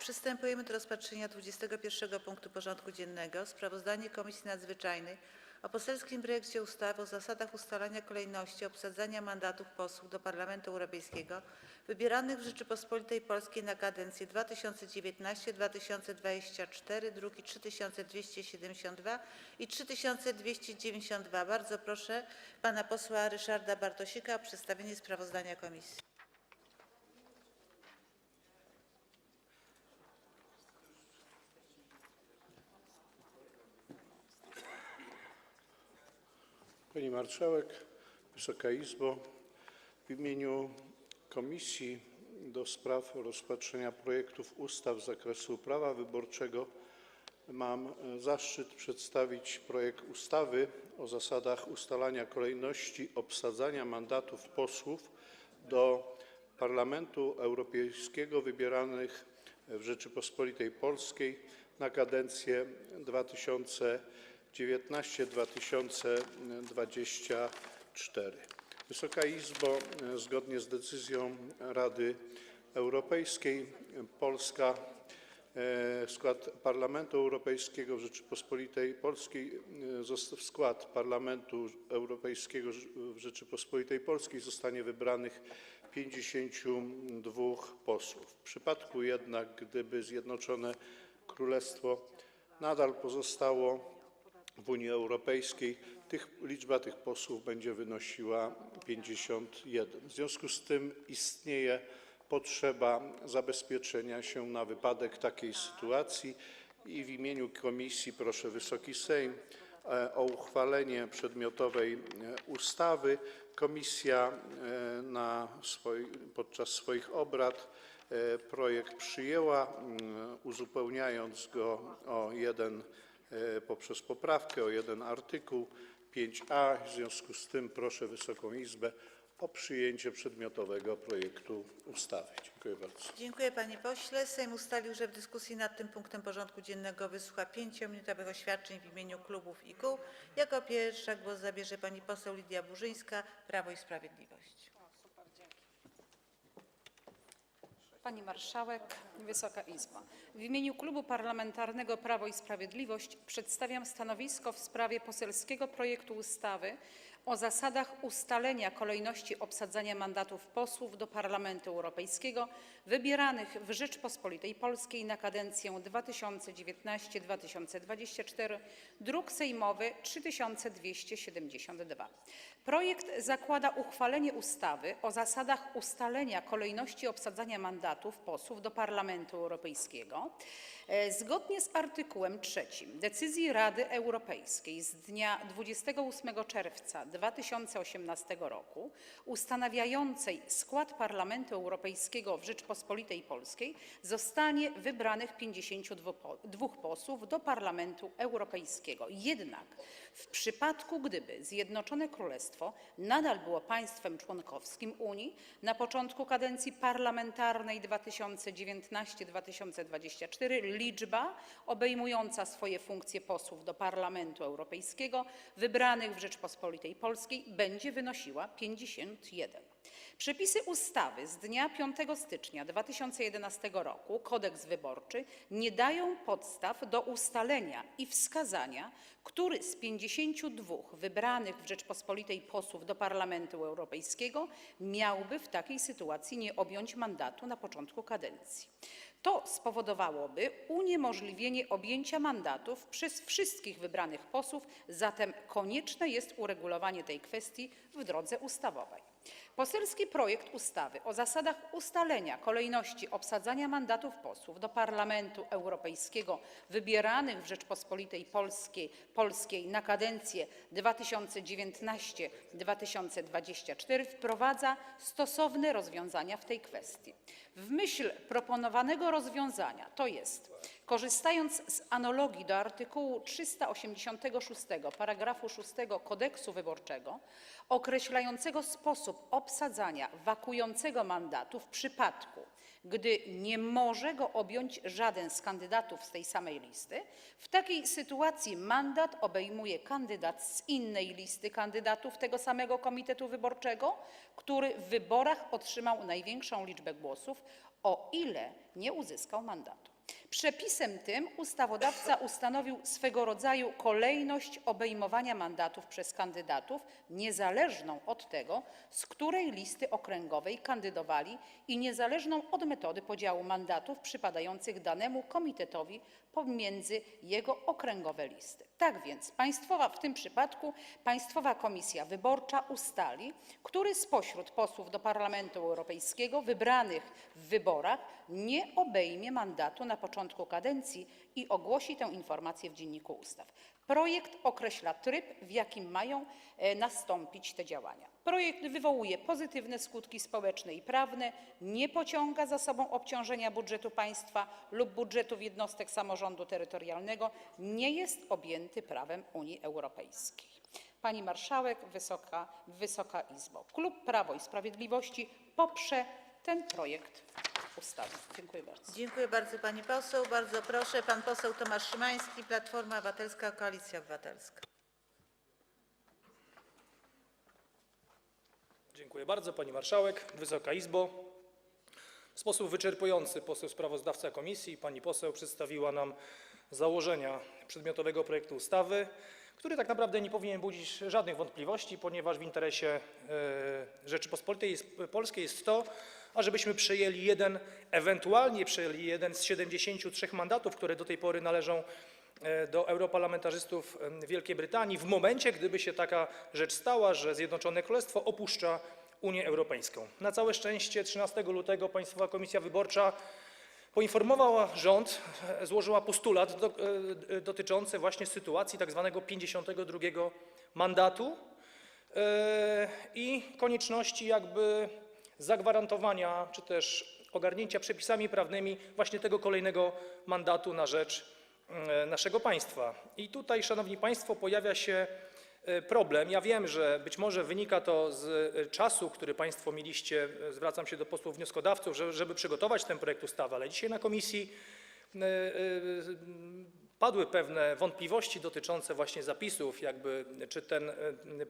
Przystępujemy do rozpatrzenia punktu 21. porządku dziennego: Sprawozdanie Komisji Nadzwyczajnej o poselskim projekcie ustawy o zasadach ustalania kolejności obsadzania mandatów posłów do Parlamentu Europejskiego wybieranych w Rzeczypospolitej Polskiej na kadencję 2019–2024 (druki nr 3272 i 3292) Bardzo proszę pana posła Ryszarda Bartosika o przedstawienie sprawozdania komisji. Pani Marszałek, Wysoka Izbo! W imieniu Komisji do Spraw Rozpatrzenia Projektów Ustaw z zakresu Prawa wyborczego mam zaszczyt przedstawić projekt ustawy o zasadach ustalania kolejności obsadzania mandatów posłów do Parlamentu Europejskiego wybieranych w Rzeczypospolitej Polskiej na kadencję 2019–2024. Wysoka Izbo! Zgodnie z decyzją Rady Europejskiej Polska w skład Parlamentu Europejskiego Rzeczypospolitej Polskiej w skład Parlamentu Europejskiego Rzeczypospolitej Polskiej zostanie wybranych 52 posłów. W przypadku jednak, gdyby Zjednoczone Królestwo nadal pozostało w Unii Europejskiej, liczba tych posłów będzie wynosiła 51. W związku z tym istnieje potrzeba zabezpieczenia się na wypadek takiej sytuacji i w imieniu komisji proszę Wysoki Sejm o uchwalenie przedmiotowej ustawy. Komisja podczas swoich obrad projekt przyjęła, uzupełniając go poprzez poprawkę o jeden artykuł 5a. W związku z tym proszę Wysoką Izbę o przyjęcie przedmiotowego projektu ustawy. Dziękuję bardzo. Dziękuję, panie pośle. Sejm ustalił, że w dyskusji nad tym punktem porządku dziennego wysłucha 5-minutowych oświadczeń w imieniu klubów i kół. Jako pierwsza głos zabierze pani poseł Lidia Burzyńska, Prawo i Sprawiedliwość. Pani Marszałek, Wysoka Izbo! W imieniu Klubu Parlamentarnego Prawo i Sprawiedliwość przedstawiam stanowisko w sprawie poselskiego projektu ustawy o zasadach ustalenia kolejności obsadzania mandatów posłów do Parlamentu Europejskiego wybieranych w Rzeczypospolitej Polskiej na kadencję 2019–2024 (druk sejmowy nr 3272). Projekt zakłada uchwalenie ustawy o zasadach ustalenia kolejności obsadzania mandatów posłów do Parlamentu Europejskiego zgodnie z art. 3 decyzji Rady Europejskiej z dnia 28 czerwca 2018 r. ustanawiającej skład Parlamentu Europejskiego w Rzeczypospolitej Polskiej zostanie wybranych 52 posłów do Parlamentu Europejskiego. Jednak w przypadku gdyby Zjednoczone Królestwo nadal było państwem członkowskim Unii na początku kadencji parlamentarnej 2019–2024 liczba obejmująca swoje funkcje posłów do Parlamentu Europejskiego wybranych w Rzeczypospolitej Polskiej będzie wynosiła 51. Przepisy ustawy z dnia 5 stycznia 2011 r. Kodeks wyborczy nie dają podstaw do ustalenia i wskazania, który z 52 wybranych w Rzeczypospolitej posłów do Parlamentu Europejskiego miałby w takiej sytuacji nie objąć mandatu na początku kadencji. To spowodowałoby uniemożliwienie objęcia mandatów przez wszystkich wybranych posłów, zatem konieczne jest uregulowanie tej kwestii w drodze ustawowej. Poselski projekt ustawy o zasadach ustalenia kolejności obsadzania mandatów posłów do Parlamentu Europejskiego wybieranych w Rzeczypospolitej Polskiej na kadencję 2019–2024 wprowadza stosowne rozwiązania w tej kwestii. W myśl proponowanego rozwiązania, tj. Korzystając z analogii do art. 386 § 6 Kodeksu wyborczego określającego sposób obsadzania wakującego mandatu w przypadku, gdy nie może go objąć żaden z kandydatów z tej samej listy, w takiej sytuacji mandat obejmuje kandydat z innej listy kandydatów tego samego komitetu wyborczego, który w wyborach otrzymał największą liczbę głosów o ile nie uzyskał mandatu. Przepisem tym ustawodawca ustanowił swego rodzaju kolejność obejmowania mandatów przez kandydatów, niezależną od tego, z której listy okręgowej kandydowali i niezależną od metody podziału mandatów przypadających danemu komitetowi pomiędzy jego okręgowe listy. Tak więc w tym przypadku Państwowa Komisja Wyborcza ustali, który spośród posłów do Parlamentu Europejskiego wybranych w wyborach nie obejmie mandatu na początku kadencji i ogłosi tę informację w Dzienniku Ustaw. Projekt określa tryb, w jakim mają e, nastąpić te działania. Projekt wywołuje pozytywne skutki społeczne i prawne, nie pociąga za sobą obciążenia budżetu państwa lub budżetów jednostek samorządu terytorialnego, nie jest objęty prawem Unii Europejskiej. Pani Marszałek, Wysoka, Wysoka Izbo, Klub Prawo i Sprawiedliwości poprze ten projekt ustawy. Dziękuję bardzo. Dziękuję bardzo pani poseł. Bardzo proszę, pan poseł Tomasz Szymański, Platforma Obywatelska, Koalicja Obywatelska. Dziękuję bardzo, pani marszałek, Wysoka Izbo. W sposób wyczerpujący poseł sprawozdawca komisji, pani poseł przedstawiła nam założenia przedmiotowego projektu ustawy, który tak naprawdę nie powinien budzić żadnych wątpliwości, ponieważ w interesie e, Rzeczypospolitej Polskiej jest to, ażebyśmy przejęli jeden, ewentualnie przejęli jeden z 73 mandatów, które do tej pory należą e, do europarlamentarzystów em, Wielkiej Brytanii w momencie, gdyby się taka rzecz stała, że Zjednoczone Królestwo opuszcza Unię Europejską. Na całe szczęście 13 lutego Państwowa Komisja Wyborcza poinformowała rząd, e, złożyła postulat do, e, dotyczący właśnie sytuacji tak zwanego 52 mandatu e, i konieczności jakby zagwarantowania czy też ogarnięcia przepisami prawnymi właśnie tego kolejnego mandatu na rzecz e, naszego państwa. I tutaj, Szanowni Państwo, pojawia się e, problem. Ja wiem, że być może wynika to z e, czasu, który Państwo mieliście, zwracam się do posłów wnioskodawców, że- żeby przygotować ten projekt ustawy, ale dzisiaj na komisji padły pewne wątpliwości dotyczące właśnie zapisów, czy ten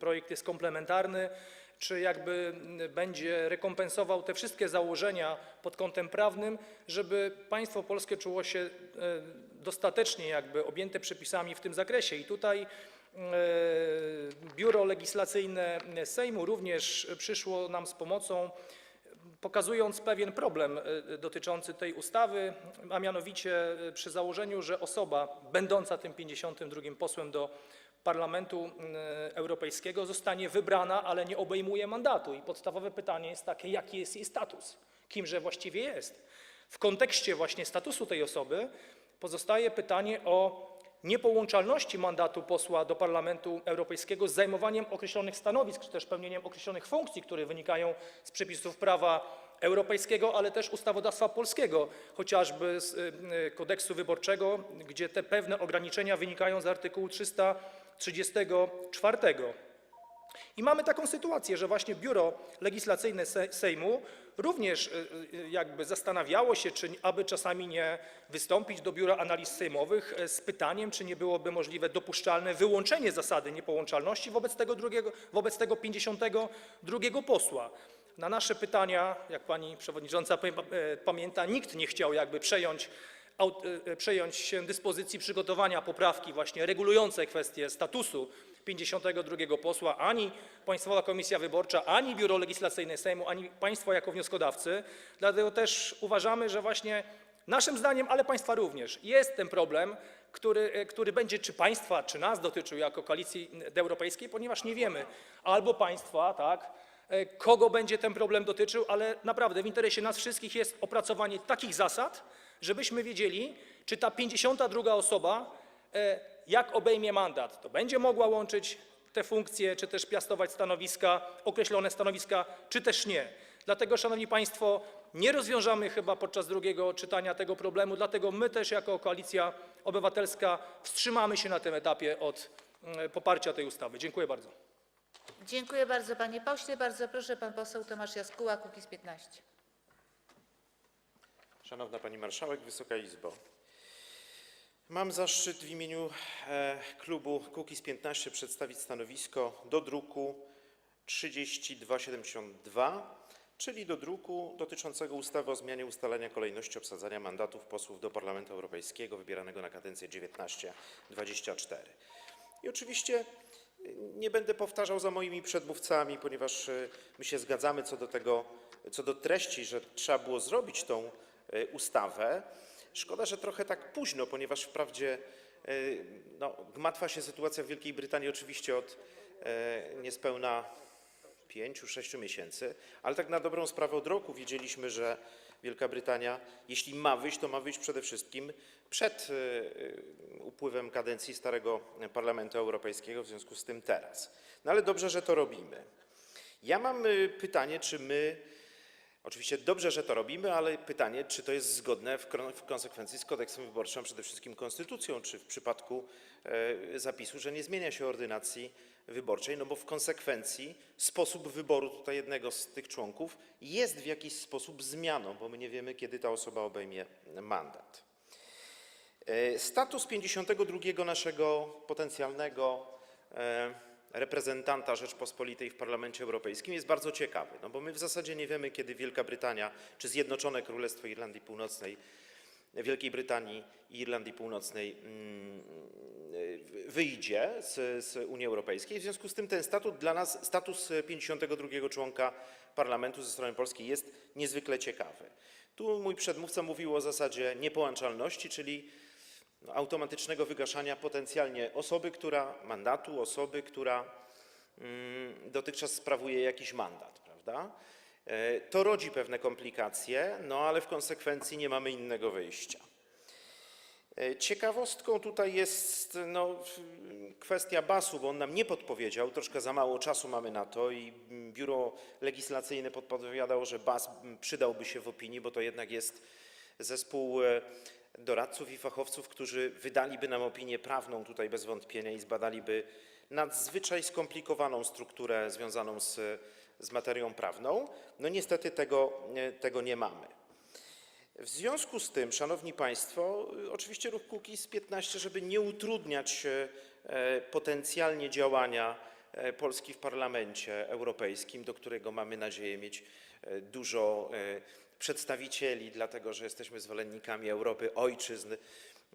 projekt jest komplementarny, czy jakby będzie rekompensował te wszystkie założenia pod kątem prawnym, żeby państwo polskie czuło się e, dostatecznie objęte przepisami w tym zakresie. I tutaj e, Biuro Legislacyjne Sejmu również przyszło nam z pomocą, pokazując pewien problem e, dotyczący tej ustawy, a mianowicie przy założeniu, że osoba będąca tym 52 posłem do Parlamentu e, Europejskiego zostanie wybrana, ale nie obejmuje mandatu. I podstawowe pytanie jest takie, jaki jest jej status, kimże właściwie jest. W kontekście właśnie statusu tej osoby pozostaje pytanie o niepołączalności mandatu posła do Parlamentu Europejskiego z zajmowaniem określonych stanowisk, czy też pełnieniem określonych funkcji, które wynikają z przepisów prawa europejskiego, ale też ustawodawstwa polskiego, chociażby y, y, kodeksu wyborczego, gdzie te pewne ograniczenia wynikają z artykułu 334. I mamy taką sytuację, że właśnie Biuro Legislacyjne Se- Sejmu również y, jakby zastanawiało się, czy aby czasami nie wystąpić do Biura Analiz Sejmowych e, z pytaniem, czy nie byłoby możliwe dopuszczalne wyłączenie zasady niepołączalności wobec tego 52 posła. Na nasze pytania, jak pani przewodnicząca e, pamięta, nikt nie chciał aut- e, przejąć się dyspozycji przygotowania poprawki właśnie regulującej kwestię statusu 52 posła, ani Państwowa Komisja Wyborcza, ani Biuro Legislacyjne Sejmu, ani Państwo jako wnioskodawcy. Dlatego też uważamy, że właśnie naszym zdaniem, ale Państwa również, jest ten problem, który, e, który będzie czy Państwa, czy nas dotyczył jako Koalicji Europejskiej, ponieważ nie wiemy albo Państwa, tak, e, kogo będzie ten problem dotyczył, ale naprawdę w interesie nas wszystkich jest opracowanie takich zasad, żebyśmy wiedzieli, czy ta 52 osoba, e, jak obejmie mandat, to będzie mogła łączyć te funkcje, czy też piastować stanowiska, określone stanowiska, czy też nie. Dlatego, Szanowni Państwo, nie rozwiążemy chyba podczas drugiego czytania tego problemu, dlatego my też jako Koalicja Obywatelska wstrzymamy się na tym etapie od mm, poparcia tej ustawy. Dziękuję bardzo. Dziękuję bardzo panie pośle. Bardzo proszę, pan poseł Tomasz Jaskóła, Kukiz 15. Szanowna Pani Marszałek, Wysoka Izbo. Mam zaszczyt w imieniu e, klubu Kukiz’15 przedstawić stanowisko do druku 3272 czyli do druku dotyczącego ustawy o zmianie ustalenia kolejności obsadzania mandatów posłów do Parlamentu Europejskiego wybieranego na kadencję 19-24. I oczywiście nie będę powtarzał za moimi przedmówcami, ponieważ y, my się zgadzamy co do treści, że trzeba było zrobić tą y, ustawę. Szkoda, że trochę tak późno, ponieważ wprawdzie y, no, gmatwa się sytuacja w Wielkiej Brytanii oczywiście od e, niespełna 5-6 miesięcy, ale tak na dobrą sprawę od roku wiedzieliśmy, że Wielka Brytania, jeśli ma wyjść, to ma wyjść przede wszystkim przed y, y, upływem kadencji starego Parlamentu Europejskiego, w związku z tym teraz. No ale dobrze, że to robimy. Ja mam y, pytanie, czy my, oczywiście dobrze, że to robimy, ale pytanie, czy to jest zgodne w, konsekwencji z kodeksem wyborczym, a przede wszystkim konstytucją, czy w przypadku e, zapisu, że nie zmienia się ordynacji wyborczej, no bo w konsekwencji sposób wyboru tutaj jednego z tych członków jest w jakiś sposób zmianą, bo my nie wiemy, kiedy ta osoba obejmie mandat. E, Status 52 naszego potencjalnego e, reprezentanta Rzeczpospolitej w Parlamencie Europejskim jest bardzo ciekawy, no bo my w zasadzie nie wiemy, kiedy Wielka Brytania czy Zjednoczone Królestwo Irlandii Północnej, Wielkiej Brytanii i Irlandii Północnej mm, wyjdzie z, z Unii Europejskiej. W związku z tym ten statut dla nas, status 52 członka parlamentu ze strony polskiej jest niezwykle ciekawy. Tu mój przedmówca mówił o zasadzie niepołączalności, czyli automatycznego wygaszania potencjalnie osoby, która mandatu, osoby, która mm, dotychczas sprawuje jakiś mandat, prawda? E, To rodzi pewne komplikacje, no ale w konsekwencji nie mamy innego wyjścia. E, Ciekawostką tutaj jest no, kwestia BAS-u, bo on nam nie podpowiedział, troszkę za mało czasu mamy na to i biuro legislacyjne podpowiadało, że BAS przydałby się w opinii, bo to jednak jest zespół e, doradców i fachowców, którzy wydaliby nam opinię prawną tutaj bez wątpienia i zbadaliby nadzwyczaj skomplikowaną strukturę związaną z, z materią prawną. No niestety tego, tego nie mamy. W związku z tym, szanowni państwo, oczywiście ruch Kukiz 15, żeby nie utrudniać e, potencjalnie działania Polski w Parlamencie Europejskim, do którego mamy nadzieję mieć e, dużo e, przedstawicieli, dlatego że jesteśmy zwolennikami Europy ojczyzn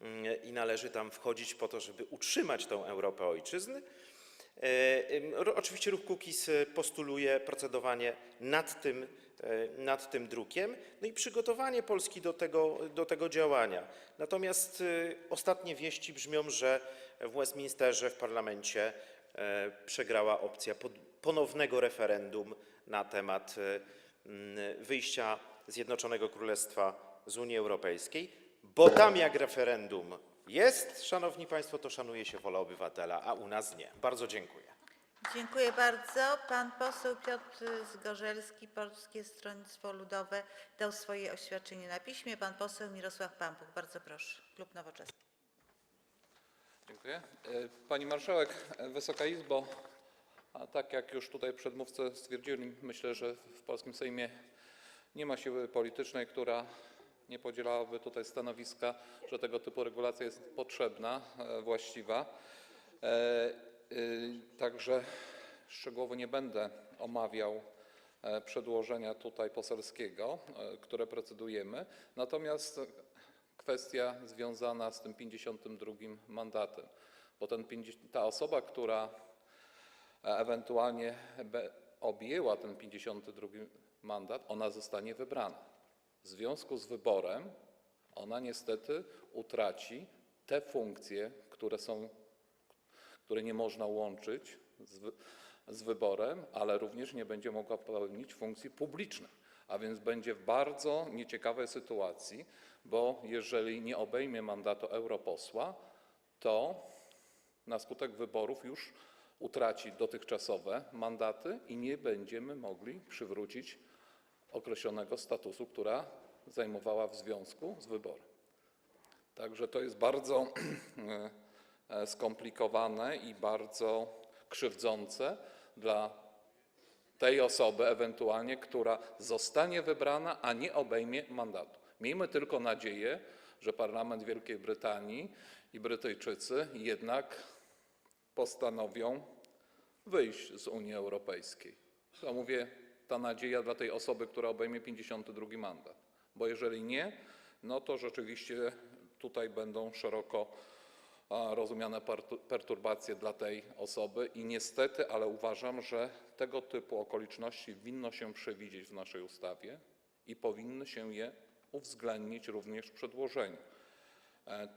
mm, i należy tam wchodzić po to, żeby utrzymać tą Europę ojczyzn. E, Oczywiście ruch Kukiz e, postuluje procedowanie nad tym, e, nad tym drukiem, no i przygotowanie Polski do tego, do tego działania. Natomiast e, ostatnie wieści brzmią, że w Westminsterze, w parlamencie e, przegrała opcja ponownego referendum na temat e, wyjścia Zjednoczonego Królestwa z Unii Europejskiej, bo tam jak referendum jest, szanowni państwo, to szanuje się wolę obywatela, a u nas nie. Bardzo dziękuję. Dziękuję bardzo. Pan poseł Piotr Zgorzelski, Polskie Stronnictwo Ludowe, dał swoje oświadczenie na piśmie. Pan poseł Mirosław Pampuch, bardzo proszę, klub Nowoczesna. E, Pani Marszałek, e, Wysoka Izbo, tak jak już tutaj przedmówcy stwierdzili, myślę, że w polskim Sejmie nie ma siły politycznej, która nie podzielałaby tutaj stanowiska, że tego typu regulacja jest potrzebna, e, właściwa. Także szczegółowo nie będę omawiał przedłożenia tutaj poselskiego, które procedujemy. Kwestia związana z tym 52 mandatem, bo ten, 50 ta osoba, która e, ewentualnie objęła ten 52 mandat, zostanie wybrana. W związku z wyborem ona niestety utraci te funkcje, które nie można łączyć z wyborem, ale również nie będzie mogła pełnić funkcji publicznych. A więc będzie w bardzo nieciekawej sytuacji, bo jeżeli nie obejmie mandatu europosła, to na skutek wyborów już utraci dotychczasowe mandaty i nie będziemy mogli przywrócić określonego statusu, która zajmowała w związku z wyborem. Także to jest bardzo e, skomplikowane i bardzo krzywdzące dla tej osoby ewentualnie, która zostanie wybrana, a nie obejmie mandatu. Miejmy tylko nadzieję, że parlament Wielkiej Brytanii i Brytyjczycy jednak postanowią wyjść z Unii Europejskiej. To mówię ta nadzieja dla tej osoby, która obejmie 52 mandat. Bo jeżeli nie, no to rzeczywiście tutaj będą szeroko rozumiane perturbacje dla tej osoby i niestety, ale uważam, że tego typu okoliczności winno się przewidzieć w naszej ustawie i powinny się je uwzględnić również w przedłożeniu. E,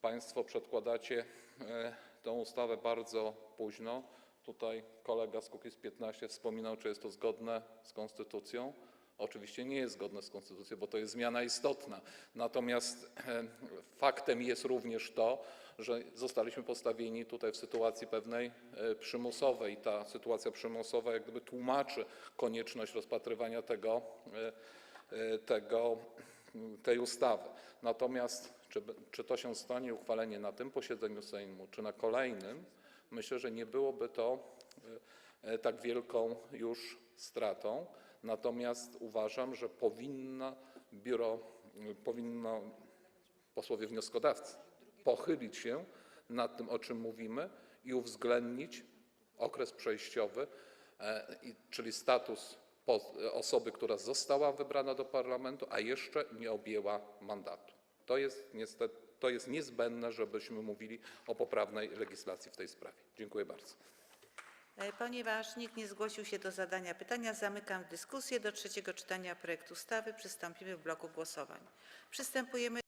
Państwo przedkładacie e, tę ustawę bardzo późno. Tutaj kolega z Kukiz’15 wspominał, czy jest to zgodne z konstytucją. Oczywiście nie jest zgodne z konstytucją, bo to jest zmiana istotna. Natomiast e, faktem jest również to, że zostaliśmy postawieni tutaj w sytuacji pewnej przymusowej. Ta sytuacja przymusowa jak gdyby tłumaczy konieczność rozpatrywania tego, tego, tej ustawy. Natomiast czy, to się stanie uchwalenie na tym posiedzeniu Sejmu, czy na kolejnym, myślę, że nie byłoby to e, e, tak wielką już stratą. Natomiast uważam, że biuro, powinno posłowie wnioskodawcy pochylić się nad tym, o czym mówimy i uwzględnić okres przejściowy, e, czyli status osoby, która została wybrana do parlamentu, a jeszcze nie objęła mandatu. To jest niezbędne, żebyśmy mówili o poprawnej legislacji w tej sprawie. Dziękuję bardzo. E, Ponieważ nikt nie zgłosił się do zadania pytania, zamykam dyskusję. Do trzeciego czytania projektu ustawy przystąpimy w bloku głosowań. Przystępujemy